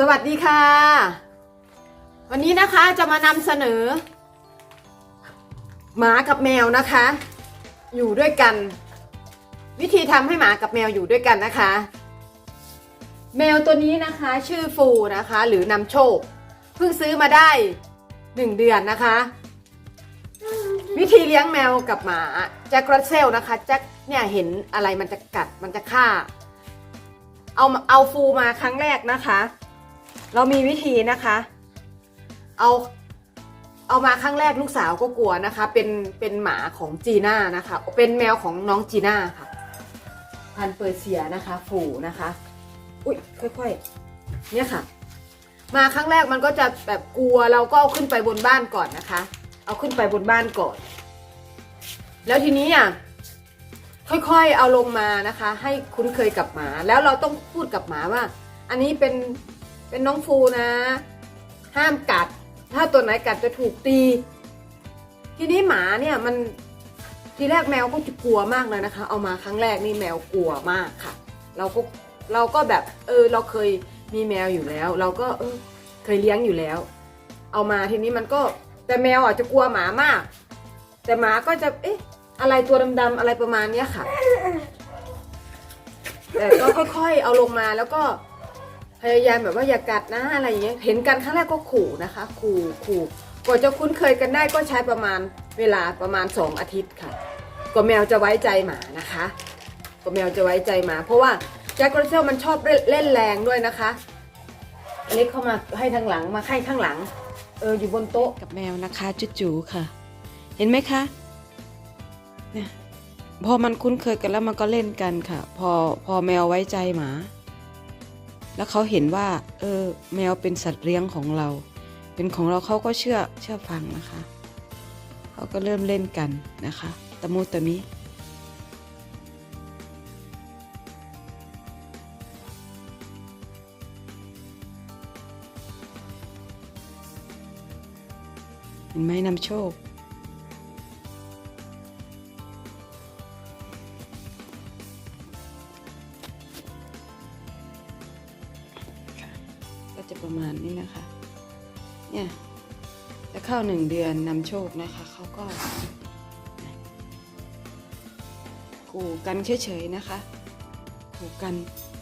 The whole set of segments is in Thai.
สวัสดีค่ะ วันนี้นะคะจะมานำเสนอ หมากับแมวนะคะ อยู่ด้วยกัน วิธีทำให้หมากับแมวอยู่ด้วยกันนะคะ แมวตัวนี้นะคะชื่อฟูนะคะ หรือนำโชคเพิ่งซื้อมาได้หนึ่งเดือนนะคะ วิธีเลี้ยงแมวกับหมาแจ็ครัสเซลนะคะแจ็คเนี่ยเห็นอะไรมันจะกัดมันจะฆ่าเอาเอาฟูมาครั้งแรกนะคะ เรามีวิธีนะคะ เอาเอามาครั้งแรกลูกสาวก็กลัวนะคะ เป็นเป็นหมาของจีน่านะคะ เป็นแมวของน้องจีน่าค่ะ พันเปอร์เซียนะคะฟูนะคะ อุ้ยค่อยๆ เนี่ยค่ะ มาครั้งแรกมันก็จะแบบกลัวเราก็เอาขึ้นไปบนบ้านก่อนนะคะ เอาขึ้นไปบนบ้านก่อน แล้วทีนี้อะค่อยๆ เอาลงมานะคะ ให้คุ้นเคยกับหมา แล้วเราต้องพูดกับหมาว่า อันนี้เป็น เป็นน้องฟูนะ ห้ามกัด ถ้าตัวไหนกัดจะถูกตี ทีนี้หมาเนี่ยมันทีแรกแมวก็จะกลัวมากเลยนะคะ เอามาครั้งแรกนี่แมวกลัวมากค่ะ เราก็เราก็แบบเออเราเคยมีแมวอยู่แล้ว เราก็เออเคยเลี้ยงอยู่แล้ว เอามาทีนี้มันก็แต่แมวอะจะกลัวหมามาก แต่หมาก็จะเอ๊ะอะไรตัวดำๆอะไรประมาณเนี้ยค่ะ แต่ก็ค่อยๆเอาลงมาแล้วก็ พยายามแบบว่าอย่ากัดนะอะไรอย่างเงี้ยเห็นกันครั้งแรกก็ขู่นะคะ ขู่ขู่กว่าจะคุ้นเคยกันได้ก็ใช้ประมาณเวลาประมาณสองอาทิตย์ค่ะกว่าแมวจะไว้ใจหมานะคะกว่าแมวจะไว้ใจหมา เพราะว่าแจ็คกระเซลมันชอบเล่นแรงด้วยนะคะอันนี้เข้ามาให้ทางหลังมาให้ข้างหลังเอออยู่บนโต๊ะกับแมวนะคะจู่ๆค่ะ เห็นไหมคะเนี่ยพอมันคุ้นเคยกันแล้วมันก็เล่นกันค่ะ พอพอแมวไว้ใจหมา แล้วเขาเห็นว่า เออ แมวเป็นสัตว์เลี้ยงของเรา เป็นของเราเขาก็เชื่อเชื่อฟังนะคะเขาก็เริ่มเล่นกันนะคะตะมูตะมิเห็นไหมนำโชค จะเข้าหนึ่งเดือนนำโชคนะคะเขาก็ขู่กันเฉยๆนะคะขู่กัน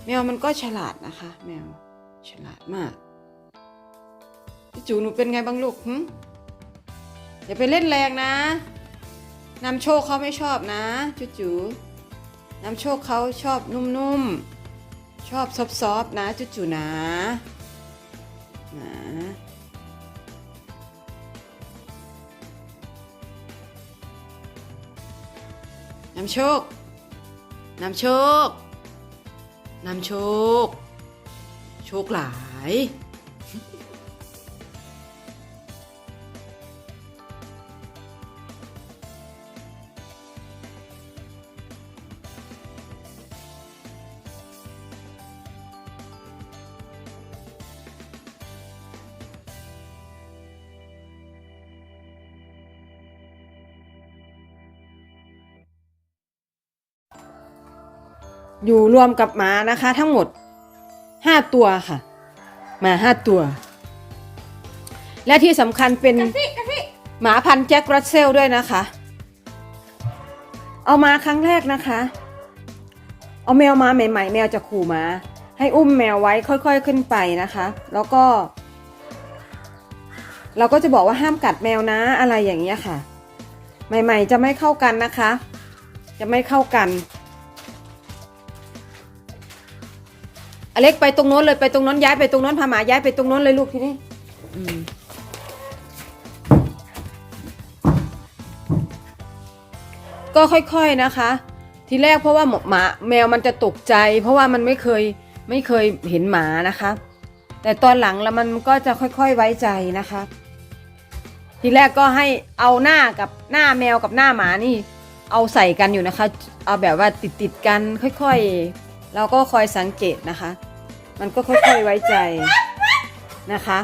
แมวมันก็ฉลาดนะคะ แมวฉลาดมากพี่จูหนูเป็นไงบ้างลูกหึอย่าไปเล่นแรงนะนำโชคเขาไม่ชอบนะจูจูนำโชคเขาชอบนุ่มๆ ชอบซอฟๆนะจูจูนะนะ นำโชคนำโชคนำโชค โชคหลาย อยู่รวมกับหมานะคะ ทั้งหมดห้าตัวค่ะหมาห้าตัว และที่สำคัญเป็นหมาพันแจ็ครัสเซลด้วยนะคะ เอามาครั้งแรกนะคะ เอาแมวมาใหม่ ๆ แมวจะขู่หมา ให้อุ้มแมวไว้ค่อยๆขึ้นไปนะคะ แล้วก็ เราก็จะบอกว่าห้ามกัดแมวนะอะไรอย่างเงี้ยค่ะ ใหม่ ๆ จะไม่เข้ากันนะคะ จะไม่เข้ากัน อเล็กไปตรงโน้นเลยไปตรงโน้นย้ายไปตรงโน้นพาหมาย้ายไปตรงโน้นเลยลูกทีนี้อืมก็ค่อยๆนะคะ ทีแรกเพราะว่าหมาแมวมันจะตกใจ เพราะว่ามันไม่เคยไม่เคยเห็นหมานะคะ แต่ตอนหลังแล้วมันก็จะค่อยๆไว้ใจนะคะ ทีแรกก็ให้เอาหน้ากับหน้าแมวกับหน้าหมานี่ เอาใส่กันอยู่นะคะ เอาแบบว่าติดติดๆกันค่อยๆ เราก็คอยสังเกตนะคะ มันก็ค่อยๆไว้ใจนะคะ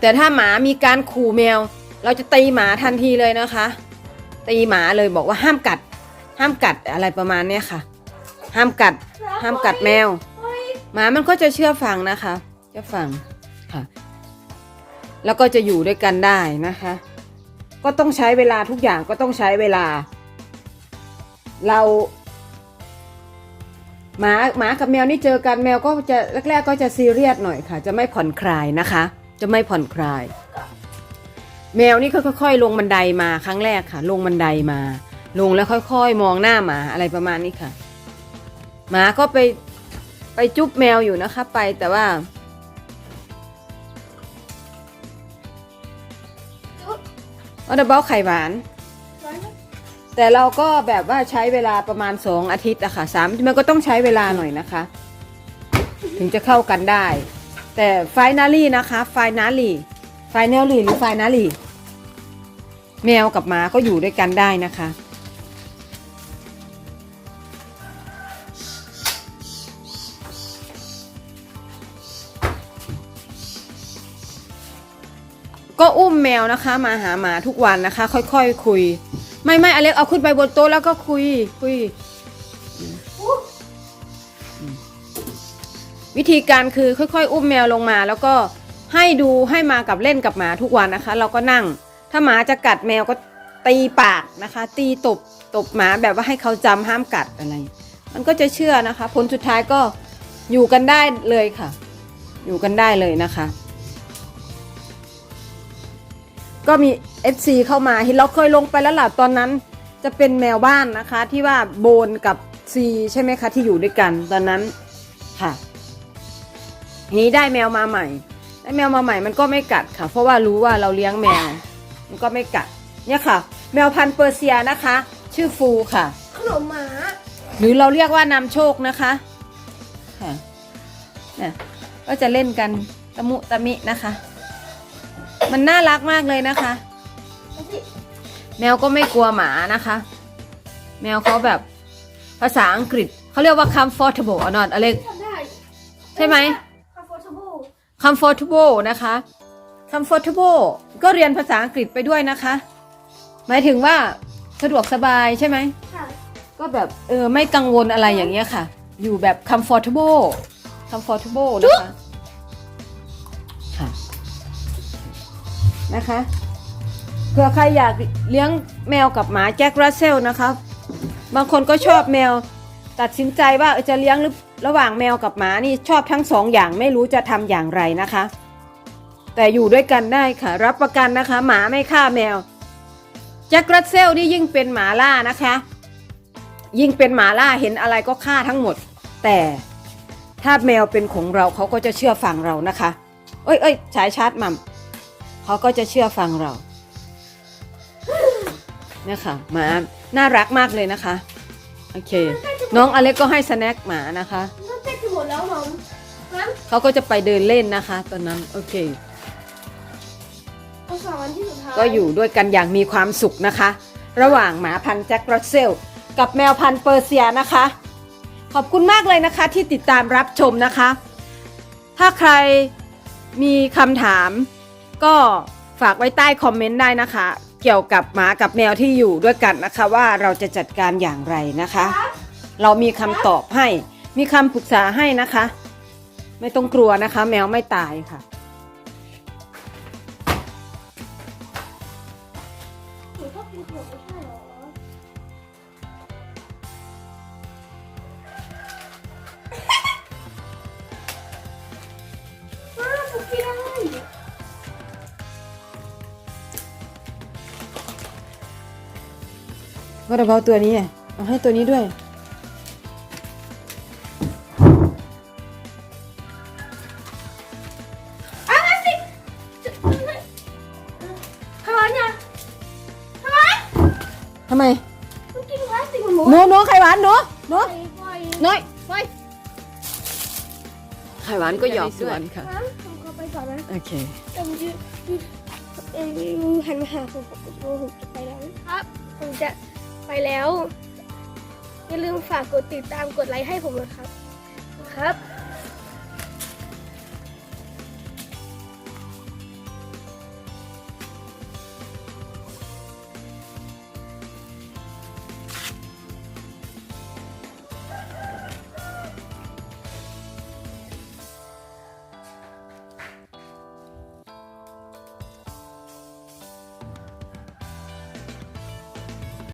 แต่ถ้าหมามีการขู่แมว เราจะตีหมาทันทีเลยนะคะ ตีหมาเลยบอกว่าห้ามกัด ห้ามกัดอะไรประมาณเนี้ยค่ะ ห้ามกัด ห้ามกัดแมว หมามันก็จะเชื่อฟังนะคะเชื่อฟังค่ะ แล้วก็จะอยู่ด้วยกันได้นะคะ ก็ต้องใช้เวลาทุกอย่างก็ต้องใช้เวลา เราหมาหมากับแมวนี่เจอกันแมวก็จะแรก ๆ ก็จะซีเรียสหน่อยค่ะ จะไม่ผ่อนคลายนะคะ จะไม่ผ่อนคลาย แมวนี่ก็ค่อย ๆ ลงบันไดมาครั้งแรกค่ะ ลงบันไดมา ลงแล้วค่อยๆ มองหน้าหมาอะไรประมาณนี้ค่ะ หมาก็ไปไปจุ๊บแมวอยู่นะคะ ไปแต่ว่าออเดอร์เบลไข่หวาน แต่เราก็แบบว่าใช้เวลาประมาณสองอาทิตย์อะค่ะสามมันก็ต้องใช้เวลาหน่อยนะคะ ถึงจะเข้ากันได้ แต่ไฟนาลี่นะคะไฟนาลี่ไฟเนลลี่หรือไฟนาลี่แมวกับหมาก็อยู่ด้วยกันได้นะคะก็อุ้มแมวนะคะ มาหาหมาทุกวันนะคะ ค่อยๆคคุย ไม่ไม่อเล็กเอาขึ้นไปบนโต๊ะแล้วก็คุย คุย วิธีการคือค่อยๆ อุ้มแมวลงมา แล้วก็ให้ดูให้มากับเล่นกับหมาทุกวันนะคะ เราก็นั่ง ถ้าหมาจะกัดแมวก็ตีปากนะคะ ตีตบตบหมาแบบว่าให้เขาจำห้ามกัดอะไร มันก็จะเชื่อนะคะ ผลสุดท้ายก็อยู่กันได้เลยค่ะ อยู่กันได้เลยนะคะ ก็มี FC เข้ามาเห็นเราเคยลงไปแล้วล่ะตอนนั้นจะเป็นแมวบ้านนะคะ ที่ว่าโบนกับซีใช่ไหมคะที่อยู่ด้วยกันตอนนั้นค่ะทีนี้ได้แมวมาใหม่ได้แมวมาใหม่มันก็ไม่กัดค่ะ เพราะว่ารู้ว่าเราเลี้ยงแมว มันก็ไม่กัดเนี่ยค่ะ แมวพันธุ์เปอร์เซียนะคะ ชื่อฟูค่ะ ขนมหมา หรือเราเรียกว่านำโชคนะคะค่ะเนี่ยก็จะเล่นกันตะมุตะมินะคะ มันน่ารักมากเลยนะคะ แมวก็ไม่กลัวหมานะคะ แมวเขาแบบภาษาอังกฤษเขาเรียกว่า comfortable อะนอนอเล็กทำได้ใช่ไหม comfortable comfortable นะคะ comfortable ก็เรียนภาษาอังกฤษไปด้วยนะคะ หมายถึงว่าสะดวกสบายใช่ไหมค่ะก็แบบเออไม่กังวลอะไรอย่างเงี้ยค่ะ อยู่แบบ comfortable comfortable นะคะ นะคะเผื่อใครอยากเลี้ยงแมวกับหมาแจ็ครัสเซลนะคะบางคนก็ชอบแมวตัดสินใจว่าจะเลี้ยงหรือระหว่างแมวกับหมานี่ชอบทั้งสองอย่างไม่รู้จะทำอย่างไรนะคะ แต่อยู่ด้วยกันได้ค่ะ รับประกันนะคะ หมาไม่ฆ่าแมวแจ็ครัสเซลนี่ยิ่งเป็นหมาล่านะคะ ยิ่งเป็นหมาล่าเห็นอะไรก็ฆ่าทั้งหมด แต่ถ้าแมวเป็นของเราเขาก็จะเชื่อฟังเรานะคะ เอ้ยเอ้ยฉายชาร์จมัม เขาก็จะเชื่อฟังเราเนี่ยค่ะหมาน่ารักมากเลยนะคะ โอเค น้องอเล็กก็ให้สแน็คหมานะคะน่าจะจะหมดแล้วหมอมเขาก็จะไปเดินเล่นนะคะ ตอนนั้นโอเค เอาสองวันที่สุดท้ายก็อยู่ด้วยกันอย่างมีความสุขนะคะ ระหว่างหมาพันธุ์แจ็ครัสเซลกับแมวพันธุ์เปอร์เซียนะคะ ขอบคุณมากเลยนะคะที่ติดตามรับชมนะคะ ถ้าใครมีคำถาม ก็ฝากไว้ใต้คอมเมนต์ได้นะคะ เกี่ยวกับหมากับแมวที่อยู่ด้วยกันนะคะ ว่าเราจะจัดการอย่างไรนะคะ เรามีคำตอบให้ มีคำปรึกษาให้นะคะ ไม่ต้องกลัวนะคะ แมวไม่ตายค่ะ หนูชอบกินขนมไม่ใช่เหรอ ว่าเราเอาตัวนี้อะเอาให้ตัวนี้ด้วยอ้าวสิทำไมเนี่ยทำไมทำไมต้องกินพลาสติกหมูหนูหนูไข่หวานหนูหนูไปไปน้อยไปไข่หวานก็หยอกด้วยค่ะฮะผมขอไปก่อนนะโอเคแต่ผมจะเออหันมาหาผมผมผมจะไปแล้วครับผมจะ ไปแล้ว อย่าลืมฝากกดติดตามกดไลค์ให้ผมนะครับครับ